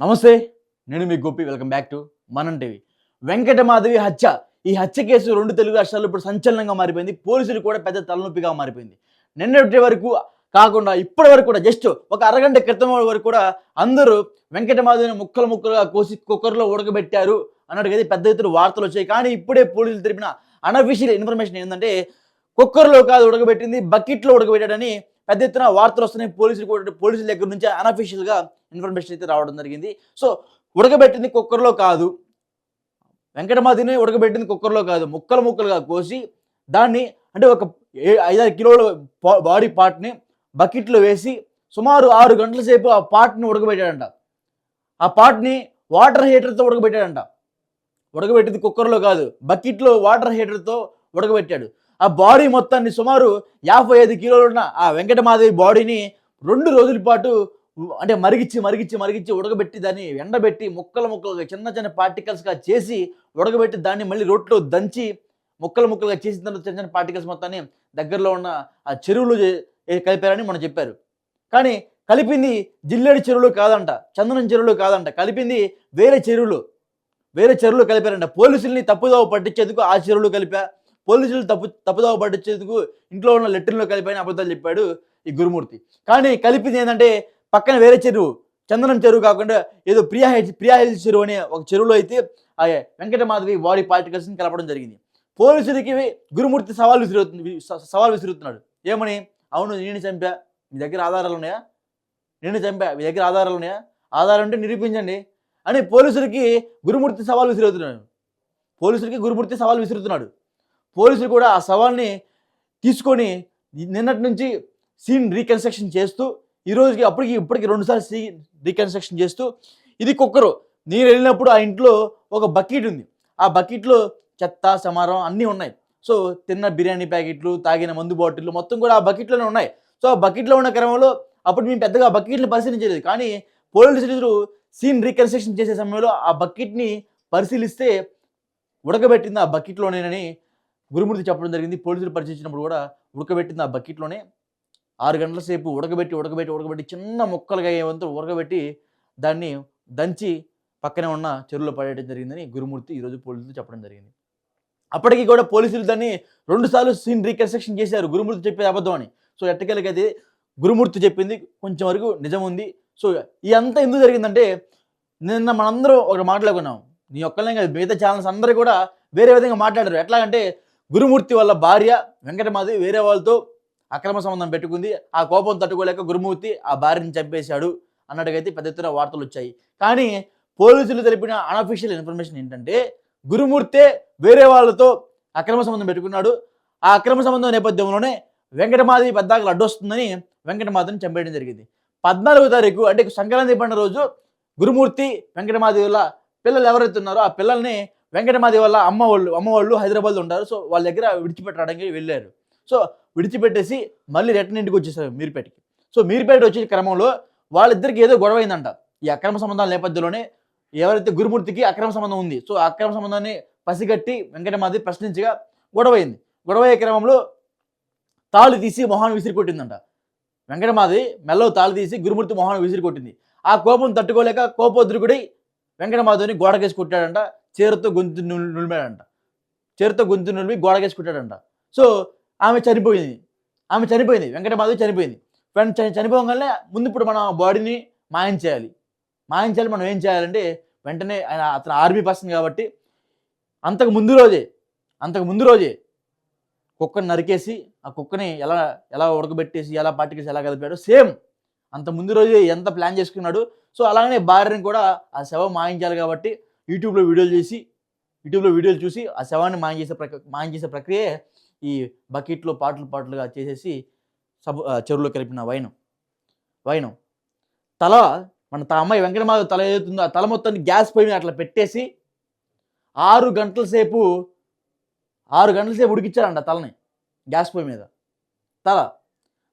నమస్తే నేను మీ Gopi welcome back to Manam TV. Venkatamadhavi హత్య. ఈ హత్య కేసు రెండు తెలుగు రాష్ట్రాల్లో ఇప్పుడు సంచలనంగా మారిపోయింది. పోలీసులు కూడా పెద్ద తలనొప్పిగా మారిపోయింది. నిన్నటి వరకు కాకుండా ఇప్పటి వరకు కూడా జస్ట్ ఒక అరగంట క్రితం వరకు కూడా అందరూ వెంకటమాధవిని ముక్కలు ముక్కలుగా కోసి కుక్కర్లో ఉడకబెట్టారు అన్నట్టుగా పెద్ద ఎత్తున వార్తలు వచ్చాయి. కానీ ఇప్పుడే పోలీసులు తెలిపిన అనఫిషియల్ ఇన్ఫర్మేషన్ ఏంటంటే కుక్కర్లో కాదు ఉడకబెట్టింది బకెట్లో ఉడకబెట్టాడని పెద్ద ఎత్తున వార్తలు వస్తున్నాయి. పోలీసులు కూడా పోలీసుల దగ్గర నుంచి అనఫిషియల్గా ఇన్ఫర్మేషన్ అయితే రావడం జరిగింది. సో ఉడకబెట్టింది కుక్కర్లో కాదు. వెంకటమాదిని ఉడకబెట్టింది కుక్కర్లో కాదు. ముక్కలు ముక్కలుగా కోసి దాన్ని అంటే ఒక ఐదారు కిలోల పా- బాడీ పార్ట్ని బకెట్లో వేసి సుమారు ఆరు గంటల సేపు ఆ పార్ట్ని ఉడకబెట్టాడంట. ఆ పార్ట్ని వాటర్ హీటర్తో ఉడకబెట్టాడంట. ఉడకబెట్టింది కుక్కర్లో కాదు. బకెట్లో వాటర్ హీటర్తో ఉడకబెట్టాడు. ఆ బాడీ మొత్తాన్ని సుమారు యాభై ఐదు కిలోలు ఉన్న ఆ వెంకటమాధవి బాడీని రెండు రోజుల పాటు అంటే మరిగిచ్చి మరిగిచ్చి మరిగిచ్చి ఉడకబెట్టి దాన్ని ఎండబెట్టి ముక్కలు ముక్కలుగా చిన్న చిన్న పార్టికల్స్గా చేసి ఉడకబెట్టి దాన్ని మళ్ళీ రోట్లో దంచి ముక్కలు ముక్కలుగా చేసిన తర్వాత చిన్న చిన్న పార్టికల్స్ మొత్తాన్ని దగ్గరలో ఉన్న ఆ చెరువులు కలిపారని మనం చెప్పారు. కానీ కలిపింది జిల్లేడు చెరువులు కాదంట చందనం చెరువులు కాదంట కలిపింది వేరే చెరువులు వేరే చెరువులు కలిపారంట. పోలీసుల్ని తప్పుదోవ పట్టించేందుకు ఆ చెరువులు కలిపా పోలీసులు తప్పు తప్పుదోవ పట్టించేందుకు ఇంట్లో ఉన్న లెట్టర్లో కలిపాయని అబద్ధాలు చెప్పాడు ఈ గురుమూర్తి. కానీ కలిపింది ఏంటంటే పక్కన వేరే చెరువు చందనం చెరువు కాకుండా ఏదో ప్రియా ప్రియా హిల్స్ చెరువు అనే ఒక చెరువులో అయితే ఆ వెంకటమాధవి బాడీ పార్టికల్స్ని కలపడం జరిగింది. పోలీసులకి గురుమూర్తి సవాల్ విసురుతుంది సవాల్ విసురుతున్నాడు ఏమని? అవును నేను చంపా. మీ దగ్గర ఆధారాలు ఉన్నాయా? నేను చంపా. మీ దగ్గర ఆధారాలు ఉన్నాయా? ఆధారం ఉంటే నిరూపించండి అని పోలీసులకి గురుమూర్తి సవాల్ విసురుతున్నాడు పోలీసులకి గురుమూర్తి సవాల్ విసురుతున్నాడు పోలీసులు కూడా ఆ సవాల్ని తీసుకొని నిన్నటి నుంచి సీన్ రీకన్స్ట్రక్షన్ చేస్తూ ఈ రోజుకి అప్పటికి ఇప్పటికి రెండుసార్లు సీన్ రీకన్స్ట్రక్షన్ చేస్తూ ఇది కుక్కరు. నేను వెళ్ళినప్పుడు ఆ ఇంట్లో ఒక బకెట్ ఉంది. ఆ బకెట్లో చెత్త సమారం అన్నీ ఉన్నాయి. సో తిన్న బిర్యానీ ప్యాకెట్లు తాగిన మందు బాటిళ్ళు మొత్తం కూడా ఆ బకెట్లోనే ఉన్నాయి. సో ఆ బకెట్లో ఉన్న క్రమంలో అప్పుడు మేము పెద్దగా ఆ బకెట్ని పరిశీలించలేదు. కానీ పోలీసులు సీన్ రీకన్స్ట్రక్షన్ చేసే సమయంలో ఆ బకెట్ని పరిశీలిస్తే ఉడకబెట్టింది ఆ బకెట్లోనేనని గురుమూర్తి చెప్పడం జరిగింది. పోలీసులు పరిశీలించినప్పుడు కూడా ఉడకబెట్టింది ఆ బకెట్లోనే. ఆరు గంటల సేపు ఉడకబెట్టి ఉడకబెట్టి ఉడకబెట్టి చిన్న ముక్కలుగా అయ్యేంత ఉడకబెట్టి దాన్ని దంచి పక్కనే ఉన్న చెరువులో పడేయడం జరిగిందని గురుమూర్తి ఈరోజు పోలీసులు చెప్పడం జరిగింది. అప్పటికి కూడా పోలీసులు దాన్ని రెండుసార్లు సీన్ రీకన్స్ట్రక్షన్ చేశారు. గురుమూర్తి చెప్పేది అబద్ధం అని. సో ఎట్టకెళ్ళకైతే గురుమూర్తి చెప్పింది కొంచెం వరకు నిజం ఉంది. సో ఈ అంతా ఎందుకు జరిగిందంటే నిన్న మనందరం ఒక మాట్లాడుకున్నాం నీ ఒక్కలనే కాదు మిగతా ఛానల్స్ అందరూ కూడా వేరే విధంగా మాట్లాడారు. ఎట్లా అంటే గురుమూర్తి వాళ్ళ భార్య వెంకటమాధవి వేరే వాళ్ళతో అక్రమ సంబంధం పెట్టుకుంది. ఆ కోపం తట్టుకోలేక గురుమూర్తి ఆ భార్యని చంపేశాడు అన్నట్టుగైతే పెద్ద ఎత్తున వార్తలు వచ్చాయి. కానీ పోలీసులు తెలిపిన అన్అఫీషియల్ ఇన్ఫర్మేషన్ ఏంటంటే గురుమూర్తే వేరే వాళ్ళతో అక్రమ సంబంధం పెట్టుకున్నాడు. ఆ అక్రమ సంబంధం నేపథ్యంలోనే వెంకటమాధవి పెద్దాకలు అడ్డొస్తుందని వెంకటమాధవిని చంపేయడం జరిగింది. పద్నాలుగో తారీఖు అంటే సంక్రాంతి పండుగ రోజు గురుమూర్తి వెంకటమాధవి పిల్లలు ఎవరైతే ఉన్నారో ఆ పిల్లల్ని వెంకటమాది వల్ల అమ్మ వాళ్ళు అమ్మ వాళ్ళు హైదరాబాద్లో ఉంటారు. సో వాళ్ళ దగ్గర విడిచిపెట్టడానికి వెళ్ళారు. సో విడిచిపెట్టేసి మళ్ళీ రిటర్న్ ఇంటికి వచ్చేసారు మీరుపేటకి. సో మీరుపేట వచ్చే క్రమంలో వాళ్ళిద్దరికి ఏదో గొడవ అయిందంట. ఈ అక్రమ సంబంధాల నేపథ్యంలోనే ఎవరైతే గురుమూర్తికి అక్రమ సంబంధం ఉంది సో అక్రమ సంబంధాన్ని పసిగట్టి వెంకటమాది ప్రశ్నించగా గొడవ అయింది. గొడవ అయ్యే క్రమంలో తాళి తీసి మొహాన్ని విసిరి కొట్టిందంట వెంకటమాధవి మెల్లో తాళి తీసి గురుమూర్తి మొహాన్ని విసిరి కొట్టింది ఆ కోపం తట్టుకోలేక కోపోద్రుకుడి వెంకటమాధవిని గోడకేసి కొట్టాడంట. చీరతో గొంతు నులిమాడంట. చీరతో గొంతు నులిమి గోడగేసుకుంటాడంట సో ఆమె చనిపోయింది. ఆమె చనిపోయింది. వెంకటమాధవి చనిపోయింది. వెంట చని- చనిపోగానే ముందు ఇప్పుడు మనం బాడీని మాయం చేయాలి మాయం చేయాలి మనం ఏం చేయాలంటే వెంటనే ఆయన అతను ఆర్మీ పర్సన్ కాబట్టి అంతకు ముందు రోజే అంతకు ముందు రోజే కుక్కని నరికేసి ఆ కుక్కని ఎలా ఎలా ఉడకబెట్టేసి ఎలా పార్టికల్స్ ఎలా కలిపాడో సేమ్ అంత ముందు రోజే ఎంత ప్లాన్ చేసుకున్నాడు. సో అలాగనే భార్యని కూడా ఆ శవం మాయించాలి కాబట్టి యూట్యూబ్లో వీడియోలు చేసి యూట్యూబ్లో వీడియోలు చూసి ఆ శవాన్ని మాయం చేసే ప్రక్రియ మాయం చేసే ప్రక్రియే ఈ బకెట్లో పాటలు పాటలుగా చేసేసి సబ్ చెరువులో కలిపిన వైనం. వైనం. తల మన తా అమ్మాయి వెంకటమాధవ్ తల ఏదైతుందో ఆ తల మొత్తాన్ని గ్యాస్ పొయ్యి అట్లా పెట్టేసి ఆరు గంటల సేపు ఆరు గంటల సేపు ఉడికిచ్చారంట తలని గ్యాస్ పొయ్యి మీద. తల.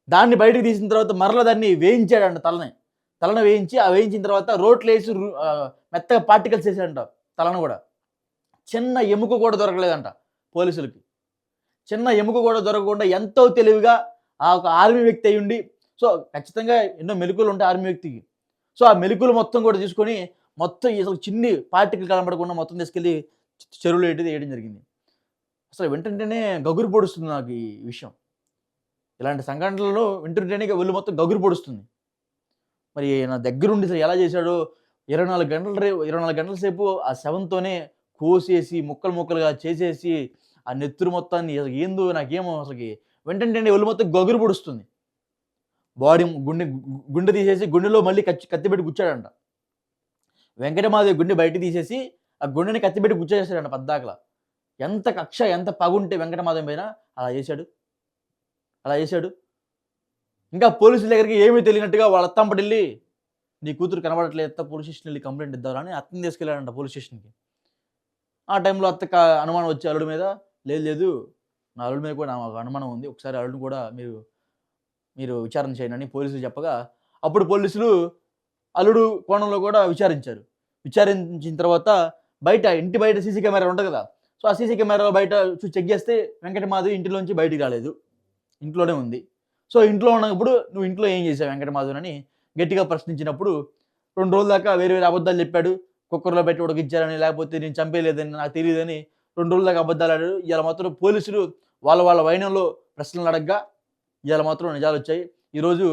దాన్ని బయటకు తీసిన తర్వాత మరల దాన్ని వేయించాడంట తలని. తలను వేయించి ఆ వేయించిన తర్వాత రోట్లు వేసి మెత్తగా పార్టికల్స్ వేసాడంట తలను కూడా. చిన్న ఎముక కూడా దొరకలేదంట పోలీసులకి. చిన్న ఎముక కూడా దొరకకుండా ఎంతో తెలివిగా ఆ ఒక ఆర్మీ వ్యక్తి అయ్యుండి సో ఖచ్చితంగా ఎన్నో మెలకువలు ఉంటాయి ఆర్మీ వ్యక్తికి. సో ఆ మెలుకులు మొత్తం కూడా తీసుకొని మొత్తం ఈ అసలు చిన్ని పార్టికల్ కనబడకుండా మొత్తం తీసుకెళ్ళి చెరువులు ఏంటిది వేయడం జరిగింది. అసలు వెంటనే గగురు పొడుస్తుంది నాకు ఈ విషయం. ఇలాంటి సంఘటనలలో వింటుంటేనే ఒళ్ళు మొత్తం గగురు పొడుస్తుంది. మరి నా దగ్గరుండి ఎలా చేశాడో? ఇరవై నాలుగు గంటల రేపు ఇరవై నాలుగు గంటల సేపు ఆ శవంతోనే కోసేసి ముక్కలు ముక్కలుగా చేసేసి ఆ నెత్తురు మొత్తాన్ని అసలు ఏందో నాకేమో అసలుకి వెంటనే ఒళ్ళు మొత్తం గగురు పొడుస్తుంది. బాడీ గుండె గుండె తీసేసి గుండెలో మళ్ళీ కచ్చి కత్తిపెట్టి గుచ్చాడంట. గుండె బయట తీసేసి ఆ గుండెని కత్తిపెట్టి గుచ్చేసాడంట పద్దాకల. ఎంత కక్ష ఎంత పగుంటే వెంకటమాధవం పైన అలా చేశాడు? అలా చేశాడు? ఇంకా పోలీసుల దగ్గరికి ఏమీ తెలియనట్టుగా వాళ్ళ అత్తంపటి వెళ్ళి నీ కూతురు కనబడట్లేదు అత్త పోలీస్ స్టేషన్ వెళ్ళి కంప్లైంట్ ఇద్దామని అత్తని తీసుకెళ్ళాడంట పోలీస్ స్టేషన్కి. ఆ టైంలో అత్త అనుమానం వచ్చి అల్లుడి మీద లేదు లేదు నా అల్లుడి మీద కూడా నాకు అనుమానం ఉంది ఒకసారి అల్లుడిని కూడా మీరు మీరు విచారణ చేయండి అని పోలీసులు చెప్పగా అప్పుడు పోలీసులు అల్లుడు కోణంలో కూడా విచారించారు. విచారించిన తర్వాత బయట ఇంటి బయట సీసీ కెమెరా ఉంటుంది కదా సో ఆ సీసీ కెమెరా బయట చూసి చెక్ చేస్తే వెంకటమాధవి ఇంటిలోంచి బయటికి రాలేదు. ఇంట్లోనే ఉంది. సో ఇంట్లో ఉన్నప్పుడు నువ్వు ఇంట్లో ఏం చేసావు వెంకటమాధవన్ అని గట్టిగా ప్రశ్నించినప్పుడు రెండు రోజుల దాకా వేరే వేరే అబద్ధాలు చెప్పాడు. కుక్కర్లో పెట్టి ఉడకిచ్చారని లేకపోతే నేను చంపేయలేదని నాకు తెలియదని రెండు రోజుల దాకా అబద్ధాలు ఆడాడు. ఇలా మాత్రం పోలీసులు వాళ్ళ వాళ్ళ వైనంలో ప్రశ్నలు అడగ్గా ఇలా మాత్రం నిజాలు వచ్చాయి. ఈరోజు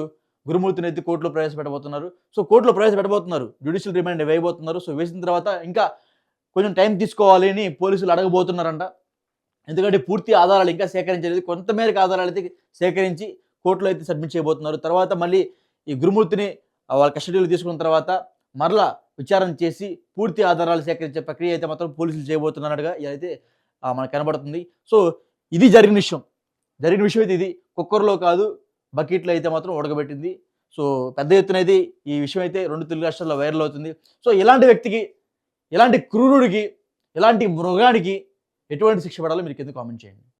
గురుమూర్తిని ఎత్తి కోర్టులో ప్రవేశపెట్టబోతున్నారు. సో కోర్టులో ప్రవేశపెట్టబోతున్నారు. జ్యుడిషియల్ రిమాండ్ వేయబోతున్నారు. సో వేసిన తర్వాత ఇంకా కొంచెం టైం తీసుకోవాలి అని పోలీసులు అడగబోతున్నారంట. ఎందుకంటే పూర్తి ఆధారాలు ఇంకా సేకరించలేదు. కొంతమేరకు ఆధారాలు అయితే సేకరించి కోర్టులో అయితే సబ్మిట్ చేయబోతున్నారు. తర్వాత మళ్ళీ ఈ గురుమూర్తిని వాళ్ళ కస్టడీలో తీసుకున్న తర్వాత మరలా విచారణ చేసి పూర్తి ఆధారాలు సేకరించే ప్రక్రియ అయితే మాత్రం పోలీసులు చేయబోతున్నట్టుగా ఇదైతే మనకు కనబడుతుంది. సో ఇది జరిగిన విషయం. జరిగిన విషయం అయితే ఇది. కుక్కర్లో కాదు బకెట్లో అయితే మాత్రం ఉడకబెట్టింది. సో పెద్ద ఎత్తున అయితే ఈ విషయం అయితే రెండు తెలుగు రాష్ట్రాల్లో వైరల్ అవుతుంది. సో ఇలాంటి వ్యక్తికి ఇలాంటి క్రూరుడికి ఇలాంటి మృగానికి ఎటువంటి శిక్ష పడాలో మీరు కింద కామెంట్ చేయండి.